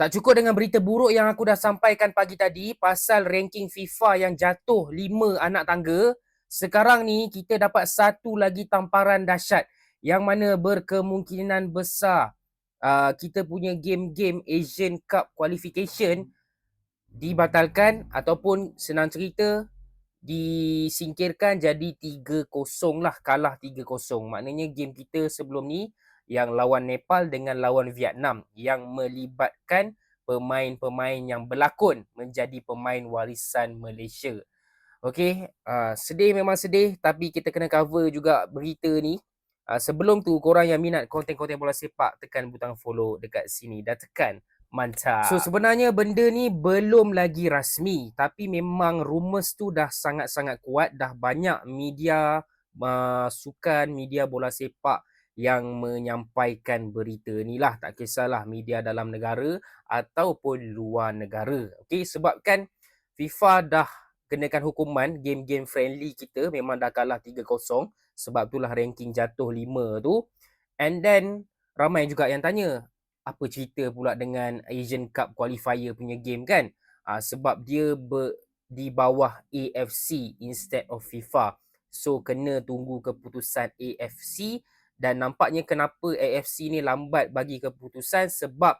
Tak cukup dengan berita buruk yang aku dah sampaikan pagi tadi pasal ranking FIFA yang jatuh 5 anak tangga. Sekarang ni kita dapat satu lagi tamparan dahsyat yang mana berkemungkinan besar uh, kita punya game-game Asian Cup qualification dibatalkan ataupun senang cerita disingkirkan jadi 3-0 lah kalah 3-0. Maknanya game kita sebelum ni yang lawan Nepal dengan lawan Vietnam yang melibatkan pemain-pemain yang berlakon menjadi pemain warisan Malaysia. Okey, uh, sedih memang sedih tapi kita kena cover juga berita ni. Uh, sebelum tu korang yang minat konten-konten bola sepak tekan butang follow dekat sini dan tekan mantap. So sebenarnya benda ni belum lagi rasmi tapi memang rumours tu dah sangat-sangat kuat dah banyak media uh, sukan media bola sepak yang menyampaikan berita ni lah tak kisahlah media dalam negara ataupun luar negara. Okey sebabkan FIFA dah kenakan hukuman game-game friendly kita memang dah kalah 3-0 sebab itulah ranking jatuh 5 tu. And then ramai juga yang tanya apa cerita pula dengan Asian Cup qualifier punya game kan? Uh, sebab dia ber, di bawah AFC instead of FIFA. So kena tunggu keputusan AFC dan nampaknya kenapa AFC ni lambat bagi keputusan sebab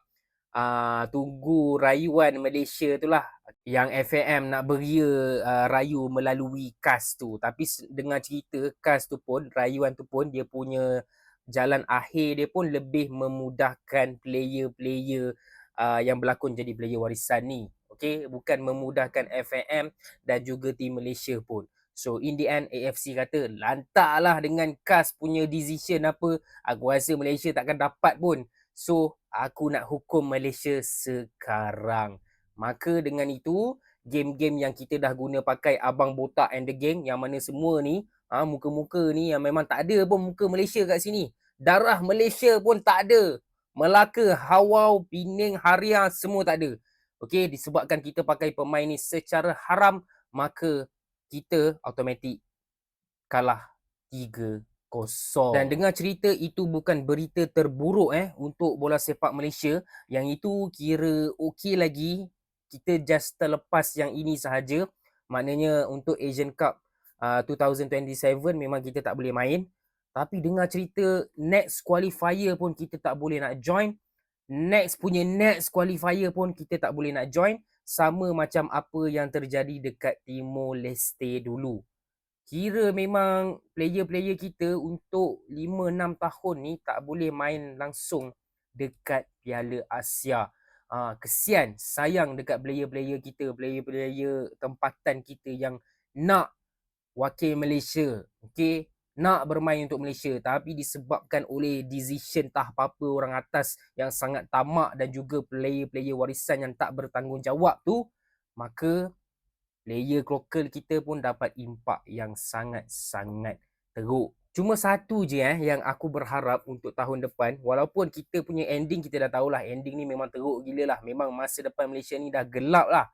uh, tunggu rayuan Malaysia tu lah yang FAM nak beria uh, rayu melalui CAS tu. Tapi dengan cerita CAS tu pun rayuan tu pun dia punya jalan akhir dia pun lebih memudahkan player-player uh, yang berlakon jadi player warisan ni. Okey? Bukan memudahkan FAM dan juga tim Malaysia pun So in the end AFC kata lantaklah dengan CAS punya decision apa. Aku rasa Malaysia takkan dapat pun. So aku nak hukum Malaysia sekarang. Maka dengan itu game-game yang kita dah guna pakai Abang Botak and the Gang yang mana semua ni ha, muka-muka ni yang memang tak ada pun muka Malaysia kat sini. Darah Malaysia pun tak ada. Melaka, Hawau, Pening, Haria semua tak ada. Okey disebabkan kita pakai pemain ni secara haram maka kita automatik kalah 3-0. Dan dengar cerita itu bukan berita terburuk eh untuk bola sepak Malaysia. Yang itu kira okey lagi. Kita just terlepas yang ini sahaja. Maknanya untuk Asian Cup uh, 2027 memang kita tak boleh main. Tapi dengar cerita next qualifier pun kita tak boleh nak join. Next punya next qualifier pun kita tak boleh nak join sama macam apa yang terjadi dekat Timor Leste dulu. Kira memang player-player kita untuk 5-6 tahun ni tak boleh main langsung dekat Piala Asia. Ha, kesian, sayang dekat player-player kita, player-player tempatan kita yang nak wakil Malaysia. Okay? Nak bermain untuk Malaysia tapi disebabkan oleh decision tak apa-apa orang atas yang sangat tamak dan juga player-player warisan yang tak bertanggungjawab tu maka player lokal kita pun dapat impak yang sangat-sangat teruk. Cuma satu je eh yang aku berharap untuk tahun depan walaupun kita punya ending kita dah tahulah ending ni memang teruk gila lah memang masa depan Malaysia ni dah gelap lah.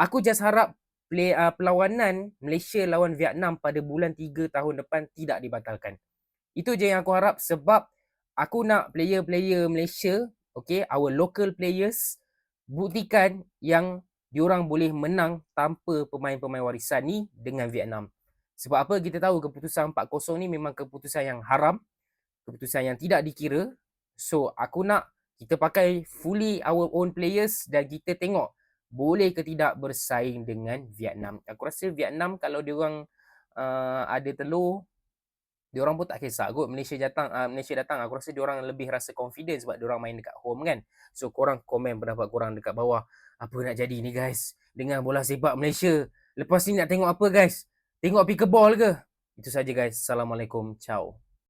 Aku just harap play uh, perlawanan Malaysia lawan Vietnam pada bulan 3 tahun depan tidak dibatalkan. Itu je yang aku harap sebab aku nak player-player Malaysia, okay, our local players buktikan yang diorang boleh menang tanpa pemain-pemain warisan ni dengan Vietnam. Sebab apa kita tahu keputusan 4-0 ni memang keputusan yang haram, keputusan yang tidak dikira. So aku nak kita pakai fully our own players dan kita tengok boleh ke tidak bersaing dengan Vietnam. Aku rasa Vietnam kalau dia orang uh, ada telur dia orang pun tak kisah kot Malaysia datang uh, Malaysia datang aku rasa dia orang lebih rasa confident sebab dia orang main dekat home kan. So korang komen pendapat korang dekat bawah apa nak jadi ni guys dengan bola sepak Malaysia. Lepas ni nak tengok apa guys? Tengok pick ball ke? Itu saja guys. Assalamualaikum. Ciao.